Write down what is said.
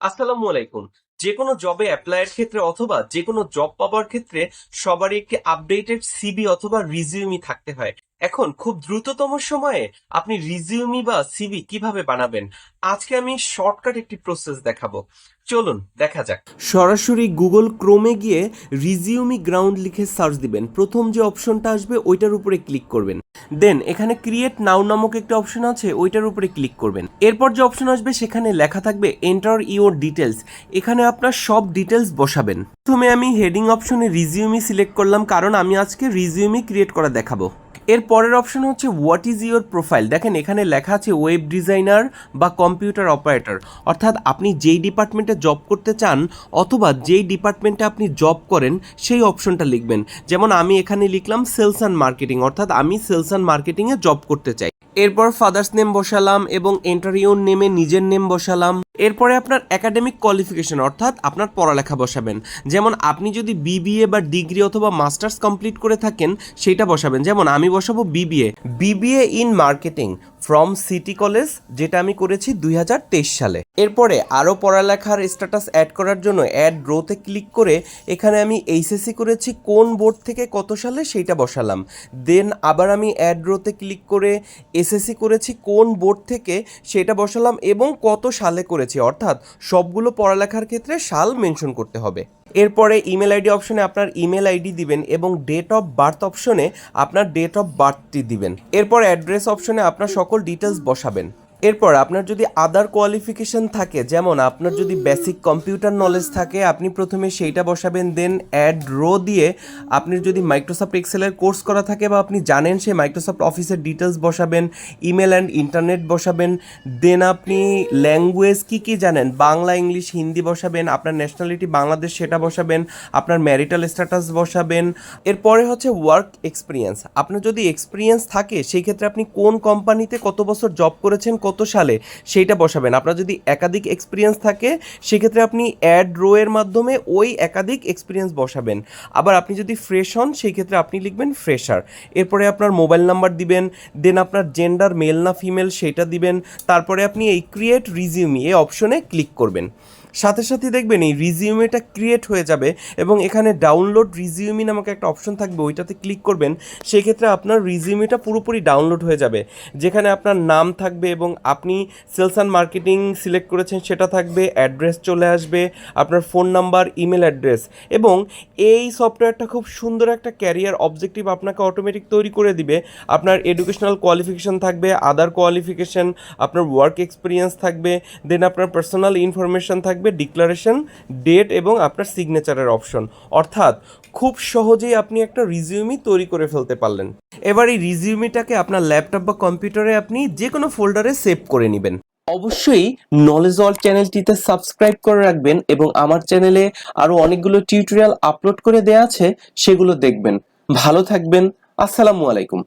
আসসালামু আলাইকুম। যে কোনো জবে অ্যাপ্লাইয়ের ক্ষেত্রে অথবা যে কোনো জব পাওয়ার ক্ষেত্রে সবারই একটি আপডেটেড সিবি অথবা রিজিউমি থাকতে হয়। এখন খুব দ্রুততম সময়ে আপনি রিজিউমি বা সিবি কীভাবে বানাবেন? আজকে আমি শর্টকাট একটি প্রসেস দেখাবো। চলুন, দেখা যাক। সরাসরি গুগল ক্রোমে গিয়ে রিজিউমি গ্রাউন্ড লিখে সার্চ দিবেন। প্রথম যে অপশনটা আসবে, ওইটার উপরে ক্লিক করবেন। দেন, এখানে ক্রিয়েট নাও নামক একটা অপশন আছে, ওইটার উপরে ক্লিক করবেন। এরপর যে অপশন আসবে, সেখানে লেখা থাকবে এন্টার ইওর ডিটেলস এখানে আপনার সব ডিটেলস বসাবেন। প্রথমে আমি হেডিং অপশনে রিজিউমি সিলেক্ট করলাম, কারণ আমি আজকে রিজিউমি ক্রিয়েট করা দেখাবো। এর পরের অপশন হচ্ছে হোয়াট ইজ ইওর প্রোফাইল দেখেন, এখানে লেখা আছে ওয়েব ডিজাইনার বা কম্পিউটার অপারেটর অর্থাৎ আপনি যেই ডিপার্টমেন্টে জব করতে চান অথবা যেই ডিপার্টমেন্টে আপনি জব করেন, সেই অপশনটা লিখবেন। যেমন আমি এখানে লিখলাম সেলস অ্যান্ড মার্কেটিং অর্থাৎ আমি সেলস অ্যান্ড মার্কেটিংয়ে জব করতে চাই। এরপর ফাদার্স নেম বসালাম এবং এন্টারিওর নেমে নিজের নেম বসালাম। এরপরে আপনার একাডেমিক কোয়ালিফিকেশন অর্থাৎ আপনার পড়ালেখা বসাবেন। যেমন আপনি যদি বিবিএ বা ডিগ্রি অথবা মাস্টার্স কমপ্লিট করে থাকেন, সেটা বসাবেন। যেমন আমি বসাবো BBA BBA in marketing from city college যেটা আমি করেছি দুই হাজার তেইশ সালে। এরপরে আরও পড়ালেখার স্ট্যাটাস অ্যাড করার জন্য অ্যাড রোতে ক্লিক করে এখানে আমি এইচএসসি করেছি, কোন বোর্ড থেকে কত সালে সেইটা বসালাম। দেন আবার আমি অ্যাড রোতে ক্লিক করে এসএসসি করেছি, কোন বোর্ড থেকে সেটা বসালাম এবং কত সালে করেছি। অর্থাৎ সবগুলো পড়ালেখার ক্ষেত্রে সাল মেনশন করতে হবে। এরপরে ইমেল আইডি অপশনে আপনার ইমেল আইডি দিবেন এবং ডেট অফ বার্থ অপশনে আপনার ডেট অফ বার্থটি দিবেন। এরপর অ্যাড্রেস অপশনে আপনার সকল ডিটেলস বসাবেন। এরপর আপনার যদি আদার কোয়ালিফিকেশন থাকে, যেমন আপনার যদি বেসিক কম্পিউটার নলেজ থাকে, আপনি প্রথমে সেইটা বসাবেন দেন অ্যাড রো দিয়ে আপনি যদি মাইক্রোসফট এক্সেলের কোর্স করা থাকে বা আপনি জানেন সেই মাইক্রোসফট অফিসের ডিটেলস বসাবেন ইমেল অ্যান্ড ইন্টারনেট বসাবেন দেন আপনি ল্যাঙ্গুয়েজ কি কি জানেন, বাংলা, ইংলিশ, হিন্দি বসাবেন, আপনার ন্যাশনালিটি বাংলাদেশ সেটা বসাবেন, আপনার ম্যারিটাল স্ট্যাটাস বসাবেন, এরপরে হচ্ছে ওয়ার্ক এক্সপিরিয়েন্স আপনার যদি এক্সপিরিয়েন্স থাকে, সেই ক্ষেত্রে আপনি কোন কোম্পানিতে কত বছর জব করেছেন কত সালে সেইটা বসাবেন। আপনার যদি একাধিক এক্সপিরিয়েন্স থাকে, সেক্ষেত্রে আপনি অ্যাড রোয়ের মাধ্যমে ওই একাধিক এক্সপিরিয়েন্স বসাবেন। আবার আপনি যদি ফ্রেশ হন সেই ক্ষেত্রে আপনি লিখবেন ফ্রেশার এরপরে আপনার মোবাইল নাম্বার দিবেন দেন আপনার জেন্ডার মেল না ফিমেল সেটা দিবেন। তারপরে আপনি এই ক্রিয়েট রিজিউমি এই অপশনে ক্লিক করবেন। সাথে সাথে দেখবেন এই রিজিউমিটা ক্রিয়েট হয়ে যাবে এবং এখানে ডাউনলোড রিজিউমি নামক একটা অপশন থাকবে, ওইটাতে ক্লিক করবেন, সেক্ষেত্রে আপনার রিজিউমিটা পুরোপুরি ডাউনলোড হয়ে যাবে। যেখানে আপনার নাম থাকবে এবং আপনি সেলস অ্যান্ড মার্কেটিং সিলেক্ট করেছেন, সেটা থাকবে, অ্যাড্রেস চলে আসবে, আপনার ফোন নাম্বার, ইমেল অ্যাড্রেস এবং এই সফটওয়্যারটা খুব সুন্দর একটা ক্যারিয়ার অবজেক্টিভ আপনাকে অটোমেটিক তৈরি করে দিবে। আপনার এডুকেশনাল কোয়ালিফিকেশান থাকবে, আদার কোয়ালিফিকেশন, আপনার ওয়ার্ক এক্সপিরিয়েন্স থাকবে, দেন আপনার পার্সোনাল ইনফরমেশন থাকবে ডিক্লারেশন ডেট এবং আপনার সিগনেচারের অপশন অর্থাৎ খুব সহজেই আপনি একটা রিজিউমি তৈরি করে ফেলতে পারলেন। এবার এই রিজিউমিটাকে আপনার ল্যাপটপ বা কম্পিউটারে আপনি যে কোনো ফোল্ডারে সেভ করে নেবেন। অবশ্যই নলেজ অল চ্যানেলটিতে সাবস্ক্রাইব করে রাখবেন এবং আমার চ্যানেলে আরও অনেকগুলো টিউটোরিয়াল আপলোড করে দেওয়া আছে, সেগুলো দেখবেন। ভালো থাকবেন। আসসালামু আলাইকুম।